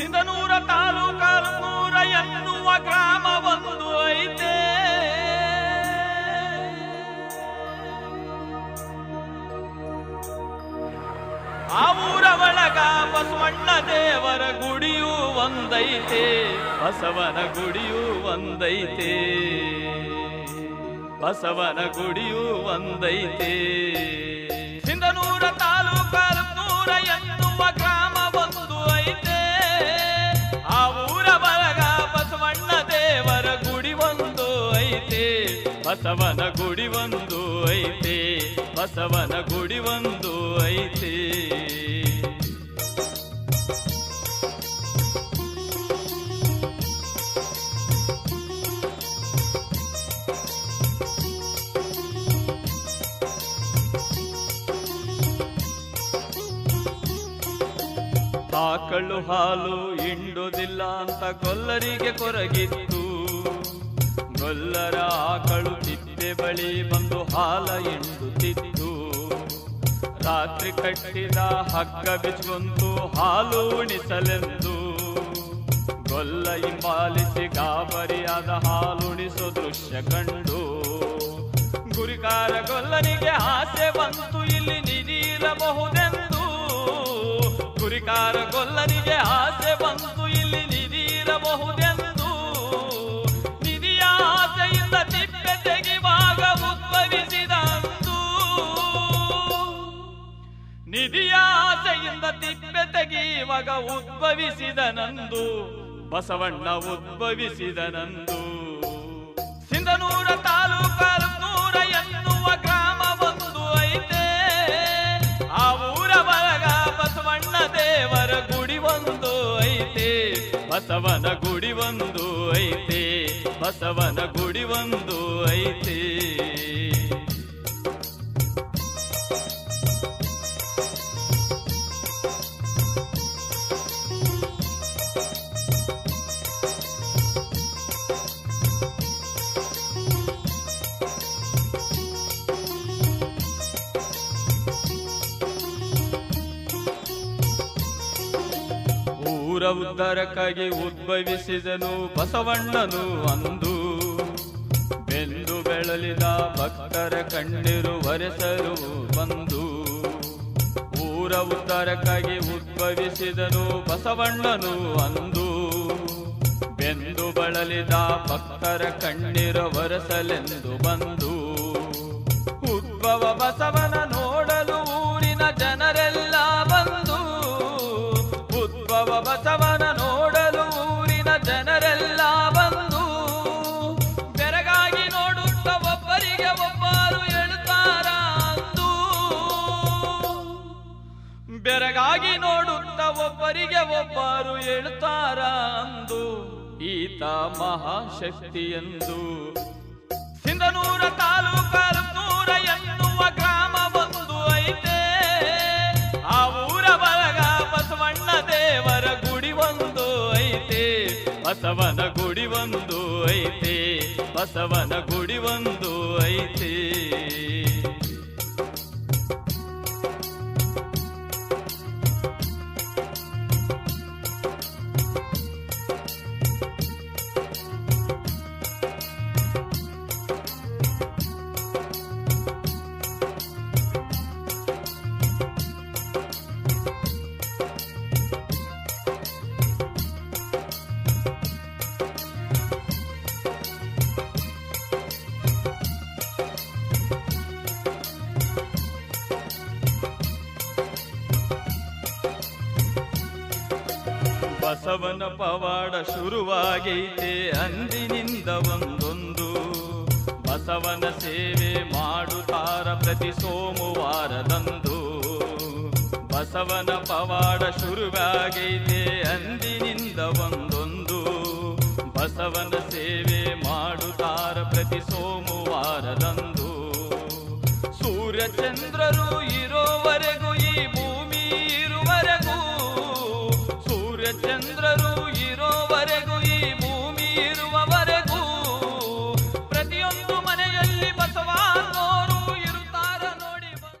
ಸಿಂಧನೂರ ನೂರ ಎನ್ನುವ ಗ್ರಾಮ ಒಂದು ಐತೆ. ಆ ಊರ ಒಳಗ ಬಸವಣ್ಣ ದೇವರ ಗುಡಿಯೂ ಒಂದೈತೆ. ಬಸವನ ಗುಡಿಯೂ ಒಂದೈತೆ. ಬಸವನ ಗುಡಿಯೂ ಒಂದೈತೆ. ಸಿಂಧನೂರ ನೂರ ಎನ್ನುವ ಗ್ರಾಮ ಬಸವನ ಗುಡಿ ಒಂದು ಐತೆ ಬಸವನ ಗುಡಿ ಒಂದು ಐತೆ. ಆಕಳು ಹಾಲು ಹಿಂಡುದಿಲ್ಲ ಅಂತ ಕೊಲ್ಲರಿಗೆ ಕೊರಗಿತ್ತು. ಗೊಲ್ಲರ ಆಕಳು ತಿಪ್ಪೆ ಬಳಿ ಬಂದು ಹಾಲ ಎಂಡುತ್ತಿತ್ತು ರಾತ್ರಿ ಕಟ್ಟಿದ ಹಗ್ಗ ಬಿಚ್ಚುವಂತು ಹಾಲು ಉಣಿಸಲೆಂದು. ಗೊಲ್ಲ ಹಿಂಬಾಲಿಸಿ ಗಾಬರಿಯಾದ ಹಾಲುಣಿಸೋ ದೃಶ್ಯ ಕಂಡು. ಗುರಿಕಾರ ಗೊಲ್ಲನಿಗೆ ಆಸೆ ಬಂತು, ಇಲ್ಲಿ ನಿಧಿರಬಹುದೆಂದು ಗುರಿಕಾರ ಗೊಲ್ಲನಿಗೆ ಆಸೆ ಬಂತು, ಇಲ್ಲಿ ನಿಧಿರಬಹುದೆಂದು ತೆಗೆವಾಗ ಉದ್ಭವಿಸಿದ ಅಂದು. ನಿಧಿಯ ಆಸೆಯಿಂದ ತಿಪ್ಪೆ ತೆಗೆಯುವಾಗ ಉದ್ಭವಿಸಿದನಂದು ಬಸವಣ್ಣ ಉದ್ಭವಿಸಿದನಂದು ಸಿಂಧನೂರ ತಾಲೂಕಾಲ್ನೂರ ಎನ್ನುವ ಗ್ರಾಮ ಒಂದು ಐತೆ. ಆ ಊರ ಬಳಗ ಬಸವಣ್ಣ ದೇವರ ಗುಡಿ ಒಂದು ಐತೆ. ಬಸವನ ಗುಡಿ ಒಂದು ಐತೆ. ಬಸವನ ಗುಡಿ ಒಂದು ಐತೆ. ಊರ ಉದ್ಧಾರಕ್ಕಾಗಿ ಉದ್ಭವಿಸಿದನು ಬಸವಣ್ಣನು ಅಂದು. ಬೆಂದು ಬೆಳಲಿದ ಭಕ್ತರ ಕಣ್ಣೀರು ಒರೆಸರು ಬಂದು. ಊರ ಉದ್ಧಾರಕ್ಕಾಗಿ ಉದ್ಭವಿಸಿದನು ಬಸವಣ್ಣನು ಅಂದು. ಬೆಂದು ಬಳಲಿದ ಭಕ್ತರ ಕಣ್ಣೀರು ಒರೆಸಲೆಂದು ಬಂದು. ಬೆರಗಾಗಿ ನೋಡುತ್ತ ಒಬ್ಬರಿಗೆ ಒಬ್ಬರು ಹೇಳ್ತಾರ ಅಂದು, ಈತ ಮಹಾಶಕ್ತಿ ಎಂದು. ಸಿಂಧನೂರ ನೂರ ಎನ್ನುವ ಗ್ರಾಮ ಬಂದು ಐತೆ. ಆ ಊರ ಬಳಗ ಬಸವಣ್ಣ ದೇವರ ಗುಡಿ ಒಂದು ಐತೆ. ಬಸವನ ಗುಡಿ ಒಂದು ಐತೆ. ಬಸವನ ಗುಡಿ ಒಂದು ಐತೆ. ಬಸವನ ಪವಾಡ ಶುರುವಾಗೈತೆ. ಅಂದಿನಿಂದ ಒಂದೊಂದು ಬಸವನ ಸೇವೆ ಮಾಡುತ್ತಾರ ಪ್ರತಿ ಸೋಮವಾರದಂದು. ಬಸವನ ಪವಾಡ ಶುರುವಾಗೈತೆ. ಅಂದಿನಿಂದ ಒಂದೊಂದು ಬಸವನ ಸೇವೆ ಮಾಡುತ್ತಾರ ಪ್ರತಿ ಸೋಮವಾರದಂದು. ಸೂರ್ಯ ಚಂದ್ರರು ಇರೋವರೆಗೂ ಚಂದ್ರರು